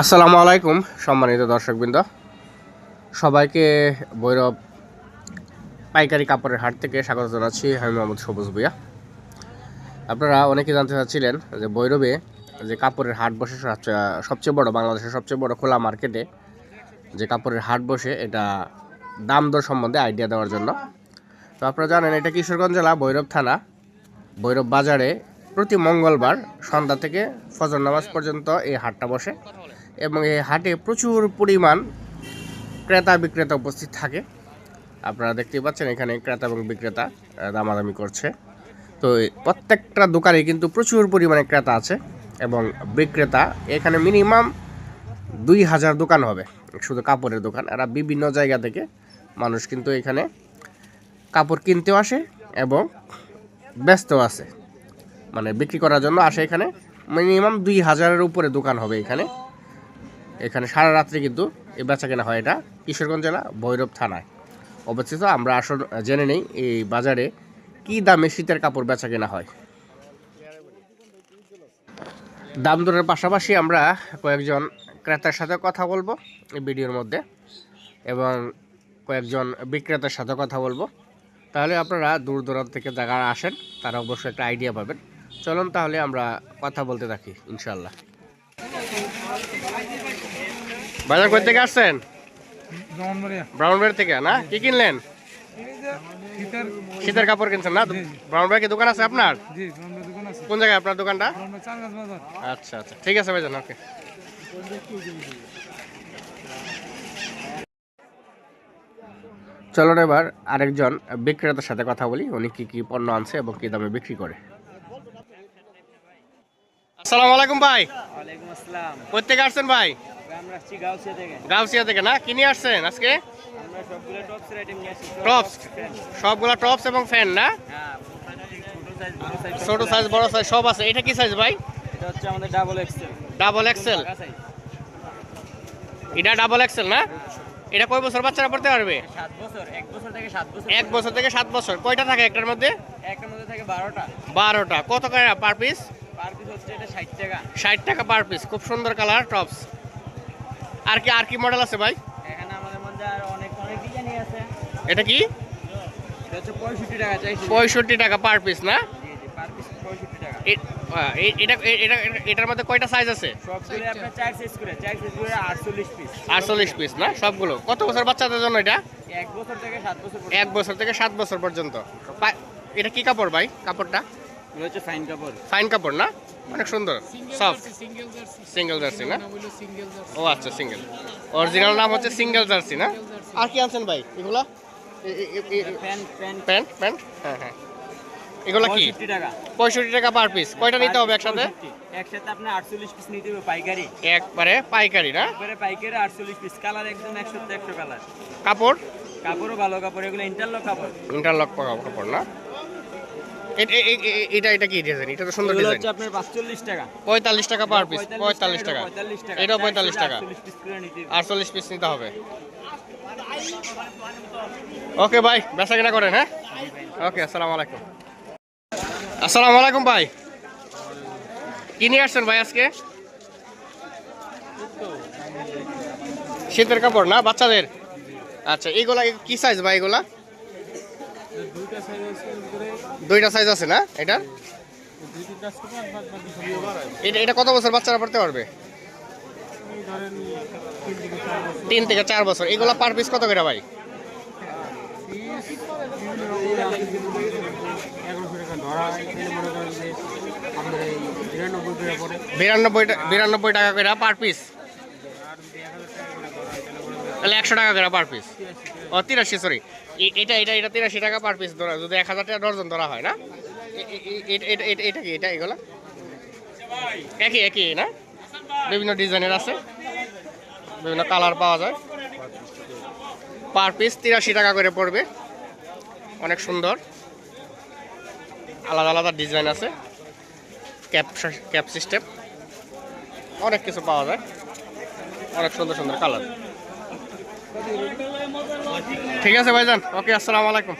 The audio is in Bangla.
আসসালামু আলাইকুম, সম্মানিত দর্শকবৃন্দ। সবাইকে ভৈরব পাইকারি কাপড়ের হাট থেকে স্বাগত জানাচ্ছি, আমি মোহাম্মদ সবুজ ভুইয়া। আপনারা অনেকে জানতে চাচ্ছিলেন যে ভৈরবে যে কাপড়ের হাট বসে সবচেয়ে বড়, বাংলাদেশের সবচেয়ে বড় খোলা মার্কেটে যে কাপড়ের হাট বসে, এটা দাম দর সম্বন্ধে আইডিয়া দেওয়ার জন্য। তো আপনারা জানেন, এটা কিশোরগঞ্জ জেলা, ভৈরব থানা। ভৈরব বাজারে প্রতি মঙ্গলবার সন্ধ্যা থেকে ফজর নামাজ পর্যন্ত এই হাটটা বসে। এবং এই হাটে প্রচুর পরিমাণ ক্রেতা বিক্রেতা উপস্থিত থাকে। আপনারা দেখতেই পাচ্ছেন এখানে ক্রেতা এবং বিক্রেতা দামাদামি করছে। তো প্রত্যেকটা দোকানে কিন্তু প্রচুর পরিমাণে ক্রেতা আছে এবং বিক্রেতা। এখানে মিনিমাম দুই হাজার দোকান হবে, শুধু কাপড়ের দোকান। এরা বিভিন্ন জায়গা থেকে মানুষ কিন্তু এখানে কাপড় কিনতেও আসে এবং ব্যস্তও আছে। মানে বিক্রি করার জন্য আসে এখানে। মিনিমাম দুই হাজারের উপরে দোকান হবে এখানে। এখানে সারা রাত্রি কিন্তু এই বেচা কেনা হয় এটা কিশোরগঞ্জ জেলা ভৈরব থানায়। অবস্থিত, আমরা আসল জেনে নেই এই বাজারে কি দামে শীতের কাপড় বেচা কেনা হয়। দাম দরের পাশাপাশি আমরা কয়েকজন ক্রেতার সাথে কথা বলব এই ভিডিওর মধ্যে এবং কয়েকজন বিক্রেতার সাথে কথা বলব। তাহলে আপনারা দূর দূরান্ত থেকে যারা আসেন, তারা অবশ্যই একটা আইডিয়া পাবেন। চলুন তাহলে আমরা কথা বলতে থাকি ইনশাল্লাহ বাজার কোথা থেকে আসছেন? ব্রাউনবাড়ি থেকে না? কি কিনলেন? শীতের কাপড় কিনছেন না? ব্রাউনবাড়ি কি দোকান আছে আপনার? জি জমনবাড়ি দোকান আছে। কোন জায়গায় আপনার দোকানটা? আচ্ছা আচ্ছা। ঠিক আছে ভাইজান ওকে। চলুন এবার আরেকজন বিক্রেতার সাথে কথা বলি। উনি কি কি পণ্য আনছে এবং কি দামে বিক্রি করে। আসসালামু আলাইকুম ভাই। ওয়ালাইকুম আসসালাম। কোথা থেকে আসছেন ভাই? গাউসিয়া থেকে। না? কি নিয়ে আসছেন আজকে? টপস টপস সবগুলা টপস এবং ফ্যান না? হ্যাঁ ছোট সাইজ বড় সাইজ সব আছে। এটা কি সাইজ ভাই? এটা হচ্ছে আমাদের ডাবল এক্সেল ডাবল এক্সেল এটা ডাবল এক্সেল না? এটা কয় বছর বাচ্চারা পড়তে পারবে? এক বছর থেকে সাত বছর। এক বছর থেকে সাত বছর। কয়টা থাকে একটার মধ্যে? একটার মধ্যে থাকে বারোটা। বারোটা। কত করে পার পিস পার পিস হচ্ছে এটা ষাট টাকা। ষাট টাকা পার পিস খুব সুন্দর কালার টপস আর কি আর কি মডেল আছে ভাই? এখানে আমাদের মধ্যে আর অনেক অনেক ডিজাইনই আছে। এটা কি? এটা হচ্ছে পঁয়ষট্টি টাকা চাইছি। পঁয়ষট্টি টাকা পার পিস না? জি জি পার পিস পঁয়ষট্টি টাকা। এ- আহ, এ- এটা এটা এটা- এটার মধ্যে কয়টা সাইজ আছে? সবগুলো আপনার চার সাইজ করে চার সাইজ করে আটচল্লিশ পিস না? সবগুলো। কত বছর বাচ্চাদের জন্য এটা? এক বছর থেকে সাত বছর বছর থেকে বছর পর্যন্ত। এটা কি কাপড় ভাই কাপড়টা? হচ্ছে ফাইন কাপড়। ফাইন কাপড় না? অনেক সুন্দর। সফট সিঙ্গেল জার্সি না? ও আচ্ছা সিঙ্গেল অরিজিনাল নাম হচ্ছে সিঙ্গেল জার্সি না? আর কি আনছেন ভাই? এগুলা? Pant pant. হ্যাঁ হ্যাঁ। এগুলা কি? পঁয়ষট্টি টাকা। পঁয়ষট্টি টাকা পার পিস কয়টা নিতে হবে একসাথে? একসাথে আপনি আটচল্লিশ পিস নিতে হবে পাইকারি। একবারে পাইকারি না? একবারে পাইকারি আটচল্লিশ পিস কালার একদম একশো একশো কালার কাপড়? কাপড়ও ভালো কাপড়। এগুলো ইন্টারলক কাপড়। ইন্টারলক কাপড় না? এটা এটা কি ডিজাইন এটা তো সুন্দর এগুলো ডিজাইন হচ্ছে আপনার পাঁচচল্লিশ টাকা। পঁয়তাল্লিশ টাকা পার পিস পঁয়তাল্লিশ টাকা পঁয়তাল্লিশ টাকা। এটাও পঁয়তাল্লিশ টাকা। আটচল্লিশ পিস নিতে হবে। আটচল্লিশ পিস নিতে হবে। ওকে ভাই বেচা কিনা করেন হ্যাঁ? ওকে আসসালামু আলাইকুম। আসসালামু আলাইকুম ভাই। কি নিয়ে আসছেন ভাই আজকে? শীতের কাপড় না বাচ্চাদের? আচ্ছা এইগুলা কি সাইজ ভাই এগুলা? দুইটা সাইজ আছে না এটা এটা কত বছর বাচ্চারা পড়তে পারবে? তিন থেকে চার বছর। এগুলা পার পিস কত করে ভাই? বিরানব্বই টাকা করে পার পিস তাহলে একশো টাকা করে পার পিস ও, তিরাশি সরি এটা এটা এটা তিরাশি টাকা পার পিস ধরা, যদি এক হাজার টাকা ডর্জন ধরা হয় না? এটা কি, এটা এগুলা? একই একই, না? বিভিন্ন ডিজাইনের আছে। বিভিন্ন কালার পাওয়া যায়। পার পিস তিরাশি টাকা করে পড়বে। অনেক সুন্দর। আলাদা আলাদা ডিজাইন আছে। ক্যাপ ক্যাপ সিস্টেম অনেক কিছু পাওয়া যায়। অনেক সুন্দর সুন্দর কালার। ঠিক আছে ভাইজান ওকে আসসালামু আলাইকুম।